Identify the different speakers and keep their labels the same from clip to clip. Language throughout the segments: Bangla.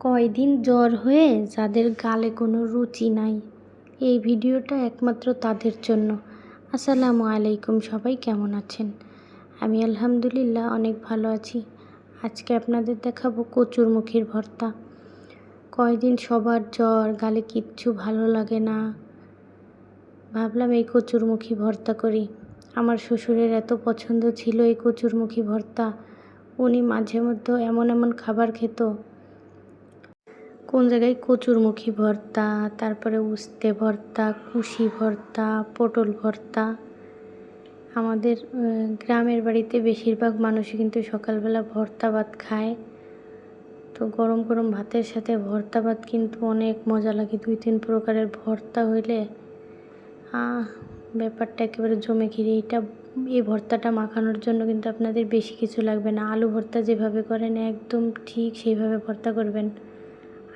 Speaker 1: কয়দিন জ্বর হয়ে যাদের গালে কোনো রুচি নাই। এই ভিডিওটা একমাত্র তাদের জন্য। আসসালামু আলাইকুম, সবাই কেমন আছেন? আমি আলহামদুলিল্লাহ অনেক ভালো আছি। আজকে আপনাদের দেখাবো কচুরমুখীর ভর্তা। কয়দিন সবার জ্বর, গালে কিচ্ছু ভালো লাগে না। ভাবলাম এই কচুরমুখী ভর্তা করি। আমার শ্বশুরের এত পছন্দ ছিল এই কচুরমুখী ভর্তা। উনি মাঝে মধ্যে এমন এমন খাবার খেত কোন জায়গায় কচুরমুখী ভর্তা, তারপরে উস্তে ভর্তা, কুশি ভর্তা, পটল ভর্তা। আমাদের গ্রামের বাড়িতে বেশিরভাগ মানুষই কিন্তু সকালবেলা ভর্তা ভাত খায়। তো গরম গরম ভাতের সাথে ভর্তা ভাত কিন্তু অনেক মজা লাগে। দুই তিন প্রকারের ভর্তা হইলে ব্যাপারটা একেবারে জমে ঘিরে এটা এই ভর্তাটা মাখানোর জন্য কিন্তু আপনাদের বেশি কিছু লাগবে না। আলু ভর্তা যেভাবে করেন, একদম ঠিক সেইভাবে ভর্তা করবেন।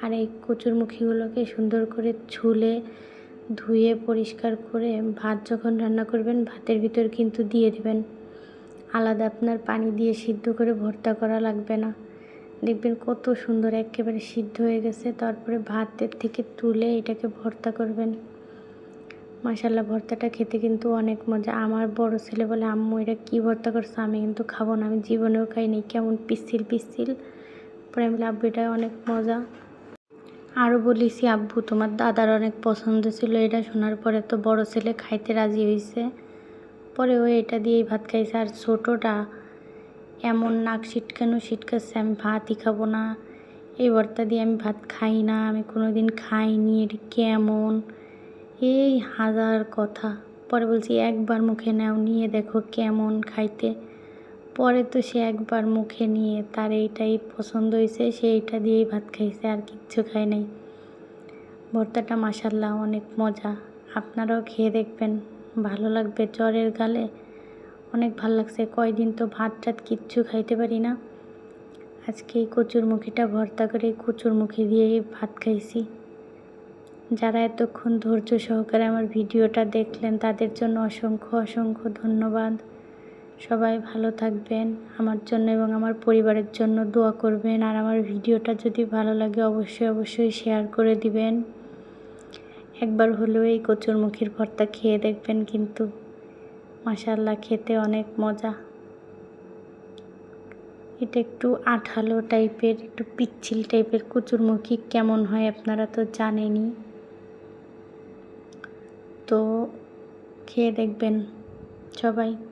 Speaker 1: আর এই কচুরমুখীগুলোকে সুন্দর করে ছুলে, ধুয়ে, পরিষ্কার করে ভাত যখন রান্না করবেন, ভাতের ভিতর কিন্তু দিয়ে দেবেন। আলাদা আপনার পানি দিয়ে সিদ্ধ করে ভর্তা করা লাগবে না। দেখবেন কত সুন্দর একেবারে সিদ্ধ হয়ে গেছে, তারপরে ভাতের থেকে তুলে এটাকে ভর্তা করবেন। মাসাল্লাহ ভর্তাটা খেতে কিন্তু অনেক মজা। আমার বড় ছেলে বলে, আম্মু, এটা কী ভর্তা করছে? আমি কিন্তু খাব না, আমি জীবনেও খাইনি। কেমন পিসিল পিসিল পরে আমি আব্বু, এটা অনেক মজা। আরও বলিছি, আব্বু, তোমার দাদার অনেক পছন্দ ছিল, এটা শোনার পরে তো বড় ছেলে খাইতে রাজি হয়েছে পরে ও এটা দিয়েই ভাত খাইছে, আর ছোটোটা এমন নাক ছিটকানো ছিটকাচ্ছে আমি ভাতই খাব না। এই ভর্তা দিয়ে আমি ভাত খাই না, আমি কোনো দিন খাইনি, এটি কেমন? এই হাজার কথা। পরে বলছি, একবার মুখে নাও, নিয়ে দেখো কেমন খাইতে। পরে তো সে একবার মুখে নিয়ে তার এইটাই পছন্দ হয়েছে, সে এইটা দিয়েই ভাত খাইছে, আর কিচ্ছু খায় নাই। ভর্তাটা মাসাল্লাহ অনেক মজা। আপনারাও খেয়ে দেখবেন। ভালো লাগবে জ্বরের গালে। অনেক ভালো লাগছে। কয়দিন তো ভাত টাত কিচ্ছু খাইতে পারি না। আজকে এই কচুরমুখিটা ভর্তা করে কচুরমুখি দিয়েই ভাত খাইছি। যারা এতক্ষণ ধৈর্য সহকারে আমার ভিডিওটা দেখলেন, তাদের জন্য অসংখ্য অসংখ্য ধন্যবাদ। সবাই ভালো থাকবেন, আমার জন্য এবং আমার পরিবারের জন্য দোয়া করবেন। আর আমার ভিডিওটা যদি ভালো লাগে, অবশ্যই অবশ্যই শেয়ার করে দিবেন। একবার হলেও এই কচুর কচুরমুখির ভর্তা খেয়ে দেখবেন কিন্তু মাসাল্লাহ খেতে অনেক মজা। এটা একটু আঠালো টাইপের, একটু পিচ্ছিল টাইপের কচুরমুখী কেমন হয় আপনারা তো জানেনই। তো খেয়ে দেখবেন সবাই।